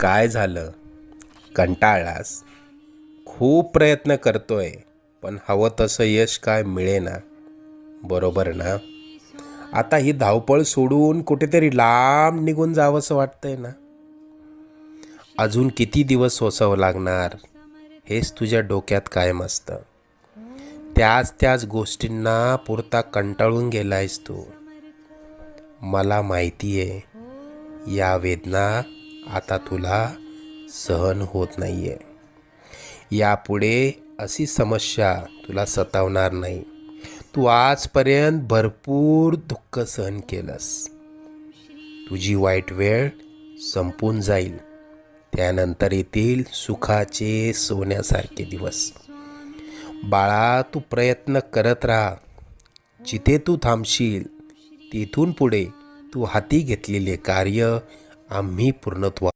काय झालं? कंटाळलास? खूप प्रयत्न करतोय पण हवं तसं यश काय मिळेना. बरोबर ना? आता ही धावपळ सोडून कुठेतरी लांब निघून जावंसं वाटतंय ना? अजून किती दिवस सोसावं लागणार? हेच तुझ्या डोक्यात कायम असतं. त्याच त्याच गोष्टींना पुरता कंटाळून गेलायस तू. मला माहिती आहे या वेदना आता तुला सहन होत नाही आहे यापुढे अशी समस्या तुला सतावणार नाही. तू आजपर्यंत भरपूर दुःख सहन केलंस. तुझी वाईट वेळ संपून जाईल. त्यानंतर येतील सुखाचे सोन्यासारखे दिवस. बाळा तू प्रयत्न करत राहा. जिथे तू थांबशील तिथून पुढे तू हाती घेतलेले कार्य आम्ही पूर्णत्वा